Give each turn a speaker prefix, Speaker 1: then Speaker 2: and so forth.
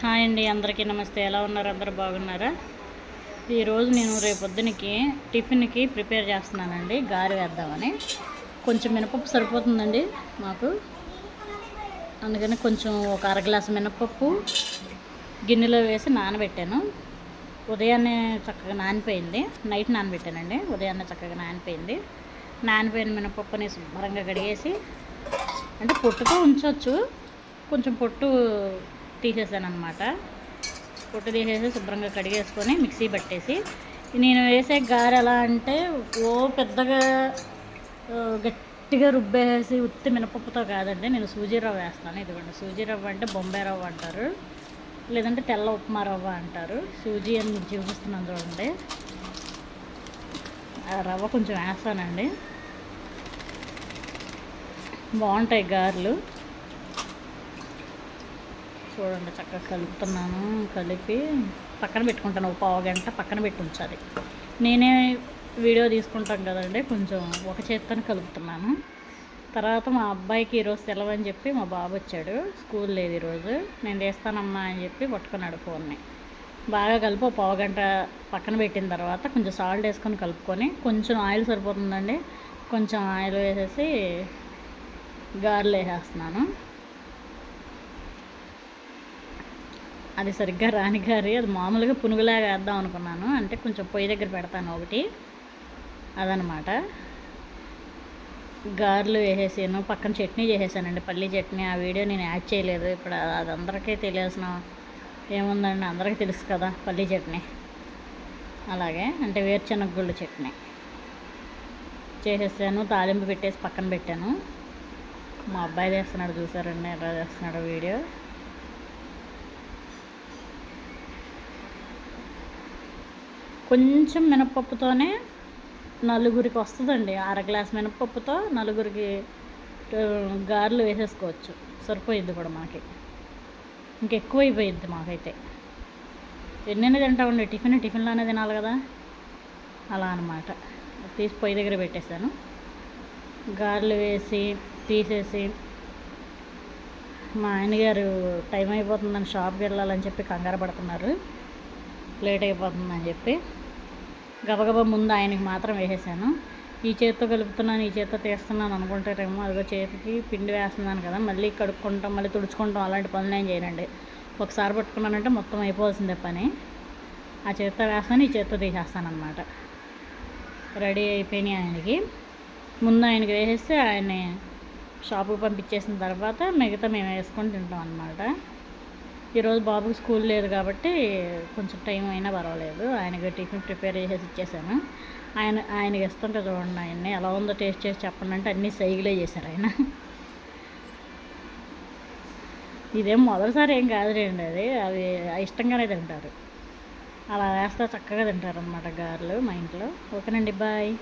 Speaker 1: Hi అండి అందరికీ నమస్తే. ఎలా ఉన్నారు? అందరు బాగున్నారా? ఈరోజు నేను రేపొద్దునకి టిఫిన్కి ప్రిపేర్ చేస్తున్నానండి. గారి వేద్దామని. కొంచెం మినపప్పు సరిపోతుందండి మాకు. అందుకని కొంచెం ఒక అర గ్లాసు మినపప్పు గిన్నెలో వేసి నానబెట్టాను. ఉదయాన్నే చక్కగా నానిపోయింది. నైట్ నానబెట్టానండి. ఉదయాన్నే చక్కగా నానిపోయింది. నానిపోయిన మినపప్పుని శుభ్రంగా కడిగేసి అంటే పొట్టుతో ఉంచవచ్చు కొంచెం పొట్టు తీసేసాను అనమాట పొట్టు తీసేసి శుభ్రంగా కడిగేసుకొని మిక్సీ పట్టేసి నేను వేసే గారె ఎలా అంటే ఓ పెద్దగా గట్టిగా రుబ్బేసి ఉత్తి మినపప్పుతో కాదండి నేను సూజీ రవ్వ వేస్తాను. ఇదిగోండి సూజీ రవ్వ అంటే బొంబాయి రవ్వ అంటారు లేదంటే తెల్ల ఉప్మా రవ్వ అంటారు. సూజీ అని మీకు చూపిస్తున్నాను చూడండి ఆ రవ్వ కొంచెం వేస్తానండి. బాగుంటాయి గారెలు. చూడండి చక్కగా కలుపుతున్నాను కలిపి పక్కన పెట్టుకుంటాను. ఒక పావు గంట పక్కన పెట్టి ఉంచాలి. నేనే వీడియో తీసుకుంటాం కదండి కొంచెం ఒక చేత్తోనే కలుపుతున్నాను. తర్వాత మా అబ్బాయికి ఈరోజు సెలవు అని చెప్పి మా బాబు వచ్చాడు. స్కూల్ లేదు ఈరోజు. నేను చేస్తానమ్మా అని చెప్పి పట్టుకున్నాడు ఫోన్ని. బాగా కలిపి ఒక పావు గంట పక్కన పెట్టిన తర్వాత కొంచెం సాల్ట్ వేసుకొని కలుపుకొని కొంచెం ఆయిల్ సరిపోతుందండి. కొంచెం ఆయిల్ వేసేసి గారెలు వేసేస్తున్నాను. అది సరిగ్గా రాని గారి అది మామూలుగా పునుగులాగా వేద్దాం అనుకున్నాను. అంటే కొంచెం పొయ్యి దగ్గర పెడతాను ఒకటి. అదనమాట. గారెలు వేసేసాను. పక్కన చట్నీ చేసేసానండి. పల్లీ చట్నీ. ఆ వీడియో నేను యాడ్ చేయలేదు. ఇప్పుడు అది అందరికీ తెలియాల్సిన ఏముందండి? అందరికీ తెలుసు కదా పల్లీ చట్నీ. అలాగే అంటే వేరుశనగ గుళ్ళు చట్నీ. చేసేసాను. తాలింపు పెట్టేసి పక్కన పెట్టాను. మా అబ్బాయి చేస్తున్నాడు చూసారండి. ఎలా చేస్తున్నాడు వీడియో. కొంచెం మినపప్పుతోనే నలుగురికి వస్తుందండి. అర గ్లాస్ మినపప్పుతో నలుగురికి గారెలు వేసేసుకోవచ్చు. సరిపోయిద్ది కూడా మాకి. ఇంకెక్కువ అయిపోయిద్ది మాకైతే. ఎన్నైనా తింటామండి. టిఫిన్ టిఫిన్లోనే తినాలి కదా. అలా అనమాట తీసి పొయ్యి దగ్గర పెట్టేశాను. గారెలు వేసి తీసేసి మా ఆయనగారు టైం అయిపోతుందని షాప్కి వెళ్ళాలని చెప్పి కంగారు పడుతున్నారు. లేట్ అయిపోతుందని చెప్పి. గబగబా ముందు ఆయనకి మాత్రం వేసేసాను. ఈ చేత్తో కలుపుతున్నాను ఈ చేత్తో తీస్తున్నాను అనుకుంటారేమో అదిగో చేతికి పిండి వేస్తున్నాను కదా మళ్ళీ కడుక్కుంటాం మళ్ళీ తుడుచుకుంటాం అలాంటి పనులు ఏం చేయనండి. ఒకసారి పట్టుకున్నానంటే మొత్తం అయిపోవాల్సిందే పని. ఆ చేత్తో వేస్తాను ఈ చేత్తో తీసేస్తాను అనమాట రెడీ అయిపోయినాయి ఆయనకి. ముందు ఆయనకి వేసేస్తే ఆయన్ని షాపుకి పంపించేసిన తర్వాత మిగతా మేము వేసుకొని తింటాం అనమాట ఈరోజు బాబుకి స్కూల్ లేదు కాబట్టి కొంచెం టైం అయినా పర్వాలేదు. ఆయనకి టిఫిన్ ప్రిపేర్ చేసేసి ఇచ్చేసాను. ఆయన ఆయనకి ఇస్తుంటే చూడండి ఆయన్ని ఎలా ఉందో టేస్ట్ చేసి చెప్పండి అంటే అన్నీ సైగులే చేశారు ఆయన. ఇదేం మొదటిసారి ఏం కాదులేండి అది. అవి ఇష్టంగానే తింటారు. అలా వేస్తే చక్కగా తింటారు అనమాట గారెలు మా ఇంట్లో. ఓకేనండి బాయ్.